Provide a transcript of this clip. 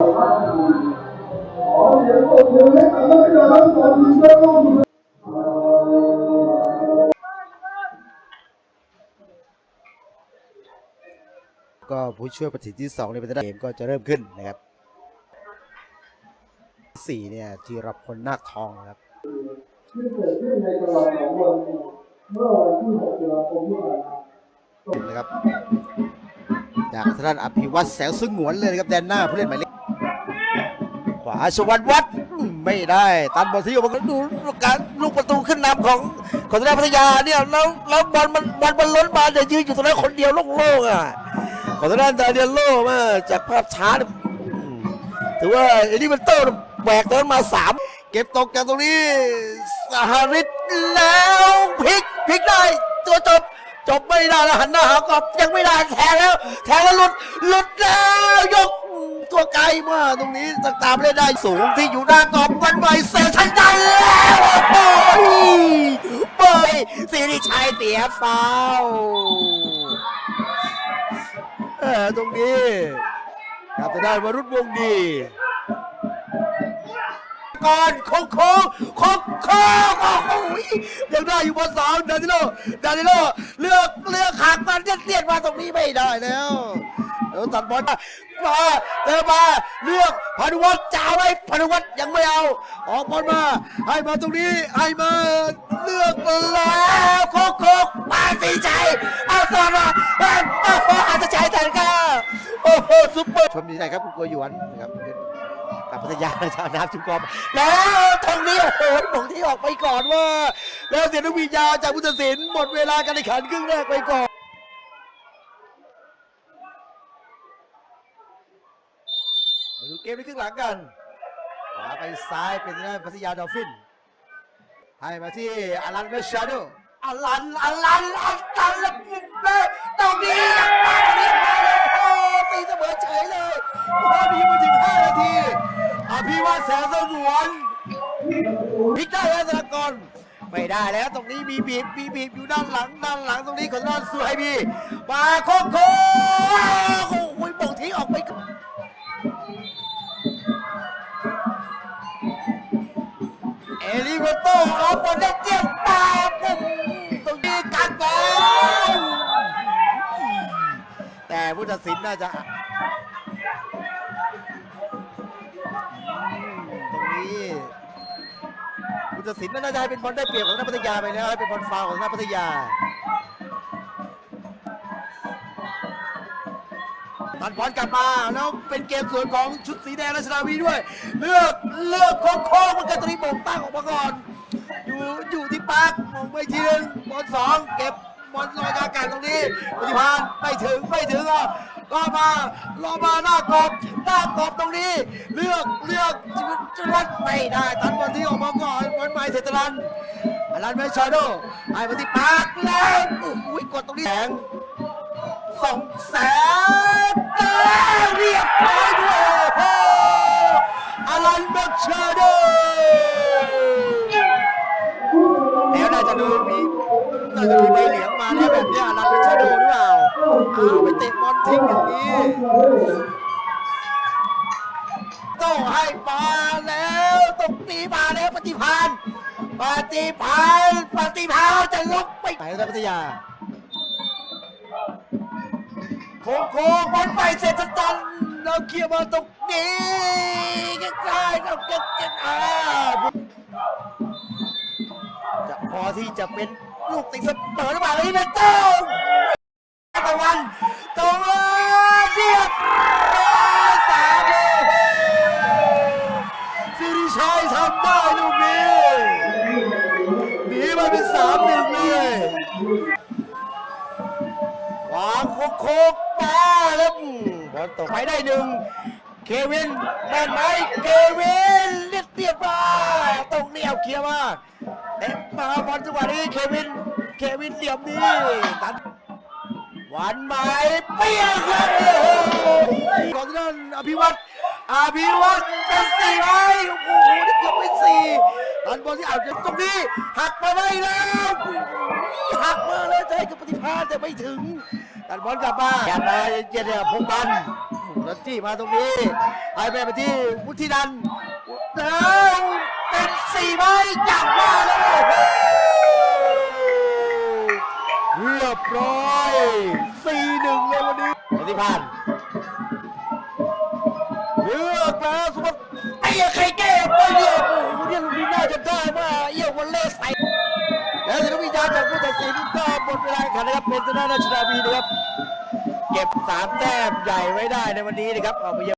ก็ผู้ช่วยประสิทธิ์ที่สองในประเทศเกมก็จะเริ่มขึ้นนะครับสี่เนี่ยจีรพลนาคทองนะครับที่เกิดขึ้นในตลอดสองวันเมื่อวันที่6ตุลาคมที่ผ่านมานะครับ จากทางด้านอภิวัตแสงสงวนเลยนะครับแดนหน้าผู้เล่นหมายเลข ขวาชวันวัดไม่ได้ ตันบอลที่ออกมาดูการลูกประตูขึ้นนำของของทางด้าพัทยาเนี่ยแล้วแล้วบอลมันบอลมันล้นมาเดี๋ยวยืนอยู่ตรงนั้นคนเดียวโล่งๆอะของทางด้านดาเดียโล่มาจากภาพช้าถือว่าเอลิเวนเตอร์แหวกตอนมาสามเก็บตกจากตรงนี้สหริตแล้วพลิกพลิกได้ตัวจบจบไม่ได้แล้วหันหน้าหากอบยังไม่ได้แทงแล้ว แทงแล้วหลุดหลุดแล้วยก ตัวไกลมากตรงนี้ตตามเล่นได้สูงที่อยู่หน้ากรอบวันใหม่เซชันได้แล้วโอ้ยเบยสิริชัยเสียฟาวเออตรงนี้ครับจะได้วรุษวงดีก่อนโค้งโค้งโค้งโค้งโอ้โหยังได้อยู่บนสองดานิโลดานิโลเลือกเลือกหางมันเตี้ยนๆมาตรงนี้ไม่ได้แล้ว เดี๋ยวตัดบอลมามาเดินมาเลือกพานุวัฒน์จ่าไว้พานุวัฒน์ยังไม่เอา ออกบอลมา ให้มาตรงนี้ให้มาเลือกแล้วโค้งโค้งมาสีใจเอาต่อมาเอ้ยโอ้โหอาจจะใจแต่ก็โอ้โหซุปเปอร์ชมดีใจครับคุณกัวหยวนนะครับกับพัทยาชาวน้ำจุกอมแล้วตรงนี้โอ้โหหลงที่ออกไปก่อนว่า แล้วเสียนวิญญาจากพุทธศิลป์หมดเวลาการแข่งขันครึ่งแรกไปก่อน มาดู เกมในครึ่งหลังกันขวาไปซ้ายเป็นทางด้านพัทยาดอลฟิน ให้มาที่อารันเวชชาโดอารันอารันอารันล้วปุ๊บเลยตรงนี้ยังมาตรงนี้มาเลยโอ้ตีเสมอเฉยเลยโอ้ดีมาถึง5นาทีอภิวัตแสงสงวนพิกได้แล้วสกรไม่ได้แล้วตรงนี้มีบีบมีบีบอยู่ด้านหลังด้านหลังตรงนี้ของด้านสุไฮบีมาโคโค้งโอ้โหบ่งทิ้งอก เอลิเวโตเอาบอลได้เจียบตาปุ๊บตรงนี้การบอลแต่ผู้ตัดสินน่าจะตรงนี้ผู้ตัดสินน่าจะให้เป็นบอลได้เปรียบของนักพัทยาไปแล้วให้เป็นบอลฟาวของนักพัทยา ตัดบอลกลับมาแล้วเป็นเกมสวนของชุดสีแดงราชนาวีด้วย เลือกเลือกโค้งๆมันกระตรีโป่งตั้งออกมาก่อน อยู่อยู่ที่ปากมองไปทีหนึงบอลสองเก็บบอลลอยอากาศตรงนี้ปฏิพานไม่ถึงไม่ถึงอะก็มารอมาหน้ากรอบหน้ากรอบตรงนี้ เลือกเลือกชีวิตชีวิตไม่ได้ตัดบอลที่ออกมาก่อนบอลใหม่เสร็จลันอลันเมชาโดไอ้มาที่ปากแล้วโอ้โหกดตรงนี้แสง สองแสนแล้วเรียบร้อยด้วยโอ้อลันเมชาโดแล้วน่าจะดูมีน่าจะมีใบเหลืองมาแล้วแบบนี้ยรันเป็นชาโดหรือเปล่าเอาไปเตะบอลทิ้งอย่างนี้ต้องให้มาแล้วต้องตีมาแล้วปฏิพานปฏิพานปฏิพานจะลบไปไหนแล้วพัทยา ค้งโค้งบอลไปเสร็จตันเราเคลียร์มาตรงนี้ใกล้ๆเราเก็บเก็บอ่าจะพอที่จะเป็นลูกติดเสมอหรือเปล่านี่เป็นต้งตะวันตรงเรียบร้สามเลยสิริชัยทำได้ลูกนี้หนีมาเป็นสามหนึ่งเลย วางโคก บอลตกไปได้หนึ่งเควินแม่นไหมเควินเลียเตียดมาตรงนี้เอาเคลียร์มาเตะมาบอลจังหวะนี้เควิน เควินเหลี่ยมนี้ตันหวันไหมเปี้ยงครับโอ้โหของทางด้านอภิวัตอภิวัตเป็นสี่ไหมโอ้โหนี่เกือบเป็นสี่ตันบอลที่เอาจากตรงนี้หักมาได้แล้วหักมาเลยจะให้กับปฏิภาณแต่ไม่ถึง ตันบอลกลับมาอย่ามาเย็นๆพงบันแล้วจี้มาตรงนี้ให้ไปไปที่วุฒินันท์แล้วเป็นสี่ไม้อย่างว่าเลยเรียบร้อยสี่หนึ่งเลยวันนี้ปฏิพันธ์เลือกแล้วสมมติไอ้ใครแก้ ตัดสินก็หมดเวลาแข่งขันนะครับเป็นชนะราชนาวีนะครับ เก็บสามแต้มใหญ่ไว้ได้ในวันนี้นะครับเอาไปเย